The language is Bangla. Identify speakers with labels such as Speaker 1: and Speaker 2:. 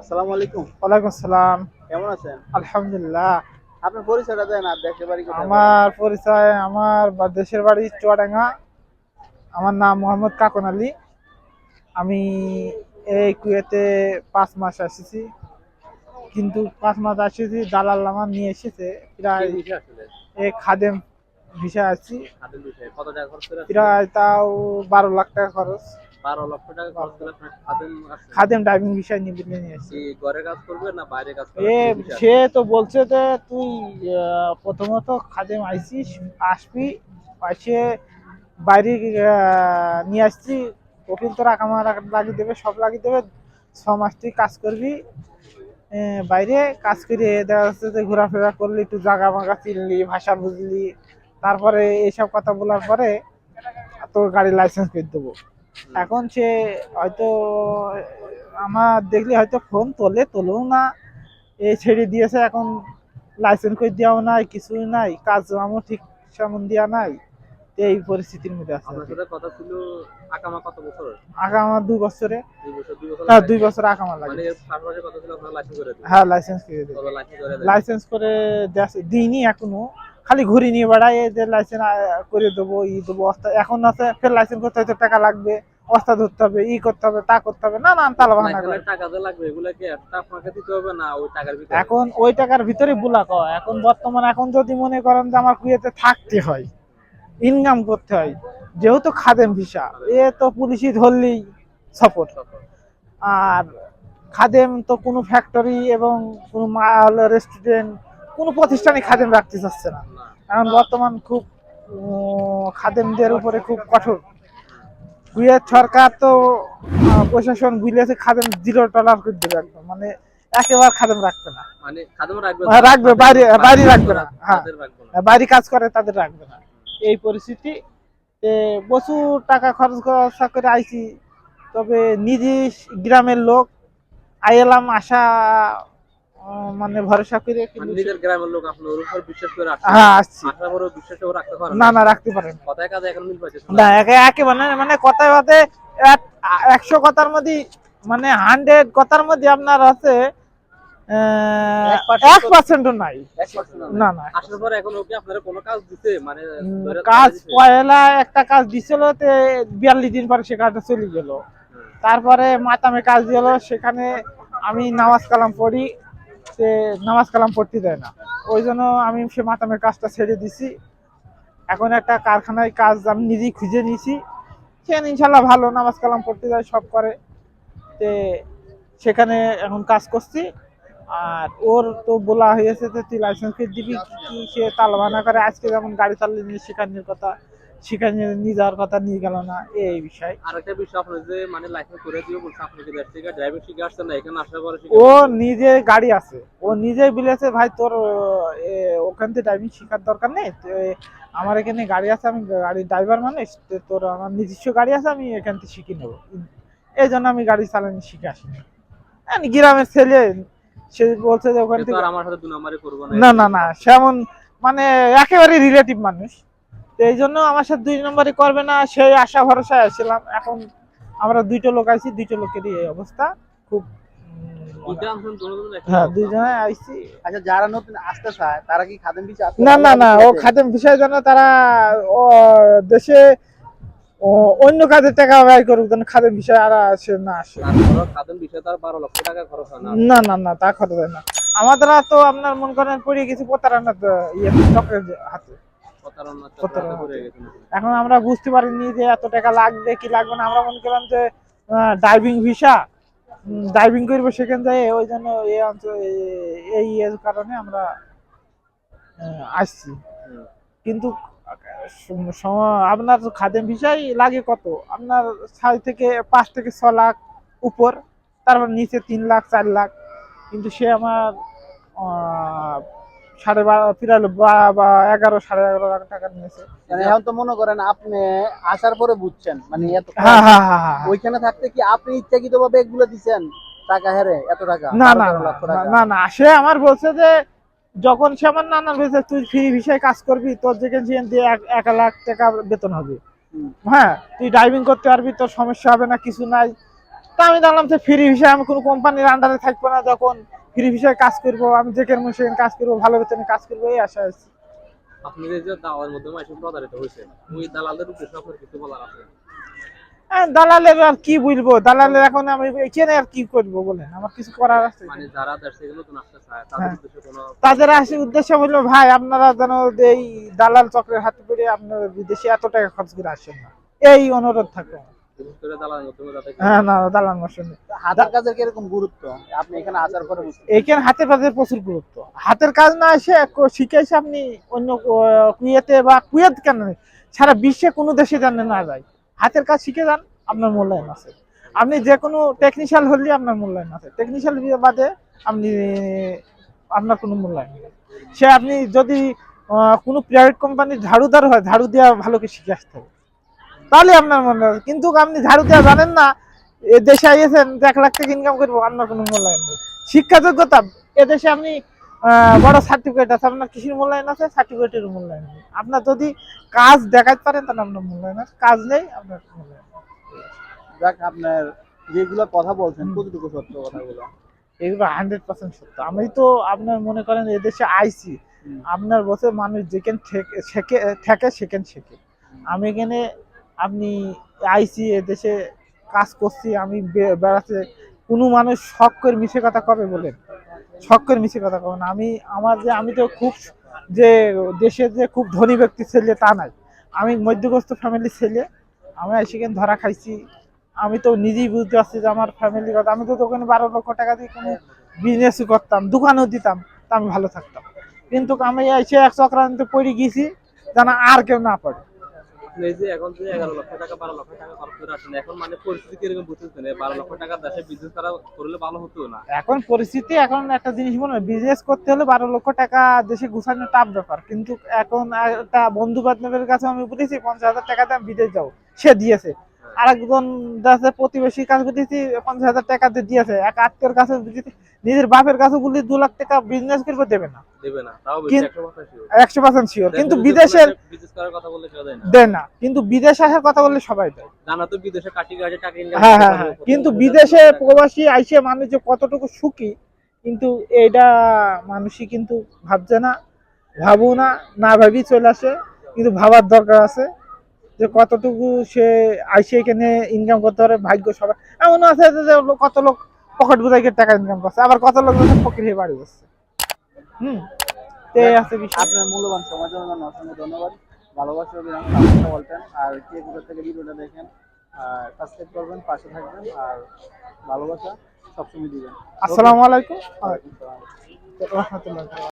Speaker 1: আসসালামু আলাইকুম।
Speaker 2: ওয়ালাইকুম আসসালাম।
Speaker 1: কেমন আছেন?
Speaker 2: আলহামদুলিল্লাহ।
Speaker 1: আপনার পরিচয়টা দেন আর দেশের বাড়ি
Speaker 2: আমার পরিচয় আমার দেশের বাড়ি চুয়াডাঙ্গা। আমার নাম মোহাম্মদ কাকন আলী। আমি এই কুয়েতে পাঁচ মাস এসেছি কিন্তু পাঁচ মাস এসেছি দালাল আমার নিয়ে এসেছে। প্রায় এই খাদেম ভিসা আছি? প্রায় তাও বারো লাখ টাকা খরচ।
Speaker 1: বারো লক্ষ টাকা খরচ করে খাদেম আসছেন।
Speaker 2: খাদেম ড্রাইভিং বিষয় নিয়ে নিয়ে এসেছি
Speaker 1: কি ঘরে কাজ করবে না বাইরে কাজ করবে?
Speaker 2: এ সে তো বলছে যে তুই প্রথমত খাদেম আইসিস আসবি আসে বাইরে নিয়ে আসছি। ওকিল তোর আকামা লাগিয়ে দেবে সব লাগিয়ে দেবে। ছ মাস তুই কাজ করবি বাইরে কাজ করে দেখা যাচ্ছে যে ঘোরাফেরা করলি একটু জাগা মাগা চিনলি ভাষা বুঝলি। তারপরে এইসব কথা বলার পরে তোর গাড়ি লাইসেন্স করে দেবো। এখন সে হয়তো আমার দেখলে হয়তো ফোন তোলে তোলেও না। এই ছেড়ে দিয়েছে এখন লাইসেন্স করে দেওয়াও নাই কিছুই নাই কাজ আমার ঠিক সেমন দেওয়া নাই। এই পরিস্থিতির মধ্যে আছে
Speaker 1: কথা ছিল আকামা কত বছর।
Speaker 2: আমার দুই বছরে হ্যাঁ দুই বছর আকামা লাগে।
Speaker 1: মানে
Speaker 2: হ্যাঁ লাইসেন্স করে
Speaker 1: লাইসেন্স করে
Speaker 2: দিইনি এখনও। খালি ঘুরি নিয়ে এই যে লাইসেন্স করে দেবো ই দেবো অস্তা এখন আছে ফের লাইসেন্স করতে হয়তো টাকা লাগবে অস্তা ধরতে হবে ই করতে হবে তা করতে হবে না না তালা করে।
Speaker 1: টাকা যে লাগবে এগুলো কি আপনাকে দিতে হবে না ওই টাকার ভিতরে।
Speaker 2: এখন ওই টাকার ভিতরে বুলা কয় এখন বর্তমান এখন যদি মনে করেন যে আমার কুয়েতে থাকতে হয় ইনকাম করতে হয় যেহেতু খাদেম ভিসা এ তো পুলিশই ধরলেই সপোর্ট আর খাদেম তো কোনো ফ্যাক্টরি এবং কোনো মাল রেস্টুরেন্ট কোনো প্রতিষ্ঠানে খাদেম রাখতে চাচ্ছে না। এখন বর্তমান খুব খাদেমদের উপরে খুব কঠোর। কুয়েত সরকার তো প্রশাসন বুঝলেছে খাদেম জিরো টলার করে দেবে একদম। মানে একেবারে খাদেম রাখবে না।
Speaker 1: মানে খাদেম রাখবে
Speaker 2: হ্যাঁ, রাখবে, বাইরে- বাইরে রাখবে না, হ্যাঁ। বাইরে কাজ করে তাদের রাখবে না। এই পরিস্থিতি তে প্রচুর টাকা খরচ খরচা করে আইছি। তবে নিজে গ্রামের লোক আইলাম আশা আহ, মানে ভরসা করে
Speaker 1: মানে নিজের গ্রামের লোক আপনার উপর বিশ্বাস করে আসছে
Speaker 2: হ্যাঁ আসছি।
Speaker 1: আশা করে বিশ্বাস করে রাখতে পারেন
Speaker 2: না না? রাখতে পারেন
Speaker 1: কথায় কাজে এখন মিল পাইছে
Speaker 2: না। একে একেবারে না, মানে কথায় কথায় এক- একশো কথার মধ্যে মানে হান্ড্রেড কথার মধ্যে আপনার আছে এক পার্সেন্টও নাই। না? না
Speaker 1: আসার পরে এখন ওকে আপনারা কোনো কাজ দিতে মানে
Speaker 2: কাজ পয়লা একটা কাজ দিছিল তে বিয়াল্লিশ দিন পরে সে কাজটা চলে গেল। তারপরে মাতামে কাজ দিল সেখানে আমি নামাজ কালাম পড়ি। সে নামাজ কালাম পড়তে দেয় না। ওই জন্য আমি সে মাতামের কাজটা ছেড়ে দিছি। এখন একটা কারখানায় কাজ আমি নিজেই খুঁজে নিয়েছি। সেখানে ইনশাল্লাহ ভালো নামাজ কালাম পড়তে যায়, সব করে। তে সেখানে এখন কাজ করছি। আর ওর তো বলা হয়েছে যে, তুই লাইসেন্স দিবি, কি সে তালবানা করে? আজকে যেমন গাড়ি চালিয়ে নিয়ে শেখানোর কথা সেখানে নিয়ে যাওয়ার কথা নিয়ে গেল না এই বিষয়।
Speaker 1: আরেকটা বিষয় আপনার যে মানে লাইসেন্স করে দিও বলছে আপনি কি থেকে ড্রাইভিং শিখে আসছেন না? এখানে আসার পরে
Speaker 2: ও নিজে গাড়ি আছে। ও নিজে বলেছে ভাই তোর ওখান থেকে ড্রাইভিং শেখার দরকার নেই। আমার এখানে গাড়ি আছে আমি গাড়ির ড্রাইভার মানুষ তোর আমার নিজস্ব গাড়ি আছে আমি এখান থেকে শিখে নেব। এই জন্য আমি গাড়ি চালানো শিখে আসিনি। গ্রামের ছেলে সে বলছে যে ওখান থেকে
Speaker 1: আমার সাথে দু নম্বরে করব
Speaker 2: না। না না সেমন মানে একেবারে রিলেটিভ মানুষ। তো এই জন্য আমার সাথে দুই নম্বরই করবে না সেই আশা ভরসায় আসছিলাম এখন আমরা দুইটা লোক আইছি দুইটা লোকেরই এই অবস্থা। খুব হ্যাঁ দুইজনে আইছি।
Speaker 3: আচ্ছা যারা নতুন আসতে চায় তারা কি খাদেম
Speaker 2: না না না ও খাদেম বিষয় জন্য তারা ও দেশে অন্য কাজের টাকা ব্যয় করুক যেন বিষয় আর আসে না আসে।
Speaker 1: তারপরও খাদেম বিষয়ে তার বারো লক্ষ টাকা খরচ হয় না।
Speaker 2: না না না তা খরচ হয় না। আমাদের তো আপনার মন করেন পড়ে গেছি প্রতারণার ইয়ে চক্রের হাতে। এখন আমরা বুঝতে পারিনি যে এত টাকা লাগবে কি লাগবে না। আমরা মনে করলাম যে ড্রাইভিং ভিসা ড্রাইভিং করব সেখানে যাই ওই জন্য এই অঞ্চল এই কারণে আমরা আসছি। কিন্তু আপনার খাদেম ভিসাই লাগে কত? আপনার ছয় থেকে পাঁচ থেকে ছ লাখ উপর তারপর নিচে তিন লাখ চার লাখ। কিন্তু সে আমার আহ, সাড়ে বারো পিরালো বা এগারো সাড়ে এগারো লাখ টাকা নিয়েছে।
Speaker 3: মানে এখন তো মনে করেন আপনি আসার পরে বুঝছেন মানে এত
Speaker 2: হ্যাঁ হ্যাঁ হ্যাঁ
Speaker 3: ওইখানে থাকতে কি আপনি ইচ্ছাকৃত ভাবে এগুলো দিচ্ছেন টাকা হেরে এত টাকা
Speaker 2: না না না, না সে আমার বলছে যে যখন সে আমার নানা বলছে তুই ফ্রি ভিসায় কাজ করবি তোর যেখানে দিয়ে এক- এক লাখ টাকা বেতন হবে। হ্যাঁ তুই ড্রাইভিং করতে পারবি তোর সমস্যা হবে না কিছু নাই। তা আমি জানলাম যে ফ্রি ভিসায় আমি কোনো কোম্পানির আন্ডারে থাকব না যখন ফ্রি ভিসায় কাজ করব আমি যেখানে মন সেখানে কাজ করব ভালো বেতনে কাজ করব এই আশা আছে।
Speaker 1: যে প্রতারিত হয়েছে ওই দালালদের উদ্দেশ্যে আপনার কিছু বলার আছে?
Speaker 2: হ্যাঁ, দালালের আর কি বলব? দালালের এখন আমি এখানে আর কি করব বলেন? আমার কিছু করার আছে।
Speaker 1: মানে যারা দেশ থেকে নতুন আসতে চায় তাদের
Speaker 2: হ্যাঁ।
Speaker 1: উদ্দেশ্যে কোনো
Speaker 2: তাদের আসি উদ্দেশ্য হলো ভাই আপনারা যেন এই দালাল চক্রের হাতে পড়ে আপনারা বিদেশে এত টাকা খরচ করে আসেন না। এই অনুরোধ থাকো হ্যাঁ
Speaker 3: হাতের
Speaker 2: কাজ না এসে ক- শিখে এসে আপনি অন্য কুয়েতে বা কুয়েত কেন সারা বিশ্বে কোনো দেশে জানে না যায় হাতের কাজ শিখে যান আপনার মূল্যায়ন আছে। আপনি যে কোনো টেকনিশিয়াল হলে আপনার মূল্যায়ন আছে। টেকনিশিয়াল বাদে আপনি আপনার কোনো মূল্যায়ন নেই। সে আপনি যদি কোনো প্রাইভেট কোম্পানির ঝাড়ুদার হয় ঝাড়ু দেওয়া ভালো করে শিখে আসতে হবে। তাহলে আপনার মনে হয়। কিন্তু আপনি ঝাড়ু দেওয়া জানেন না এ দেশে আইয়েছেন এক লাখ টাকা ইনকাম করব আপনার কোনো মূল্যায়ন নেই। শিক্ষা যোগ্যতা এদেশে আপনি বড় সার্টিফিকেট আছে আপনার কৃষির মূল্যায়ন আছে সার্টিফিকেটের মূল্যায়ন নেই। আপনার যদি কাজ দেখাতে পারেন তাহলে আপনার মূল্যায়ন আছে। কাজ নেই আপনার মূল্যায়ন।
Speaker 3: যাক আপনার যেগুলো কথা বলছেন কতটুকু সত্য কথাগুলো?
Speaker 2: এগুলো হান্ড্রেড পার্সেন্ট সত্য। আমি তো আপনার মনে করেন এদেশে আইছি।
Speaker 3: হুম।
Speaker 2: আপনার বসে মানুষ যেখানে থাকে সেখানে শেখে আমি এখানে আপনি আইসি দেশে কাজ করছি, আমি বেড়াতে, কোনো মানুষ শখ করে মিশে কথা কবে বলেন? শখ করে মিশে কথা কবে না? আমি, আমার যে, আমি তো খুব যে, দেশের যে, খুব ধনী ব্যক্তি ছেলে তা নাই। আমি মধ্যগ্রস্ত ফ্যামিলির ছেলে, আমি সেখানে ধরা খাইছি? আমি তো নিজেই বুঝতে পারছি যে, আমার ফ্যামিলির কথা। আমি তো দোকানে বারো লক্ষ টাকা দিয়ে কোনো বিজনেস করতাম, দোকানও দিতাম, তা আমি ভালো থাকতাম। কিন্তু আমি এসে এক চক্রান্ত পড়ে গেছি যেন আর কেউ না পড়ে।
Speaker 1: আপনি যে এখন যে এগারো লক্ষ টাকা, বারো লক্ষ টাকা খরচ করে আসেন, এখন মানে পরিস্থিতি কীরকম বুঝতেছেন বারো লক্ষ টাকা দেশে বিজনেস করা করলে ভালো হতো না।
Speaker 2: এখন পরিস্থিতি, এখন একটা জিনিস মনে বিজনেস করতে হলে বারো লক্ষ টাকা দেশে গুছানো টাফ ব্যাপার। কিন্তু এখন একটা বন্ধু বান্ধবের কাছে আমি বলেছি, পঞ্চাশ হাজার টাকা দিয়ে বিদেশ যাও সে দিয়েছে। আর একজন প্রতিবেশী কাছে বলেছি পঞ্চাশ হাজার টাকা দিয়েছে। এক আত্মীয়র কাছে নিজের বাপের কাছে বলি দু লাখ টাকা বিজনেস করবে দেবে না।
Speaker 1: দেবে না একশো পার্সেন্ট
Speaker 2: শিওর কিন্তু বিদেশের
Speaker 1: দেয় না।
Speaker 2: কিন্তু বিদেশে আসার কথা বললে সবাই দেয়।
Speaker 1: তো বিদেশে কাটি টাকা
Speaker 2: হ্যাঁ হ্যাঁ হ্যাঁ। কিন্তু বিদেশে প্রবাসী আইসে মানুষ যে কতটুকু সুখী কিন্তু এইটা মানুষই কিন্তু ভাবছে না ভাবু না না ভাবি চলে আসে। কিন্তু ভাবার দরকার আছে। যে কতটুকু সে আইসে এখানে ইনকাম করতে পারে ভাগ্য সবাই এমন আছে যে কত লোক পকেট বোঝাই টাকা ইনকাম করছে আবার কত লোক ফকির হয়ে বাড়ি বসছে হুম? তো এই আছে বিষয়।
Speaker 3: আপনার মূল্যবান সময় জন্য অসংখ্য ধন্যবাদ। ভালোবাসা সামনে বলতেন। আর কে কোথা থেকে ভিডিওটা দেখেন আর সাবস্ক্রাইব করবেন পাশে থাকবেন আর ভালোবাসা সবসময় দিবেন।
Speaker 2: আসসালামু আলাইকুম। রহমতুল্লাহ।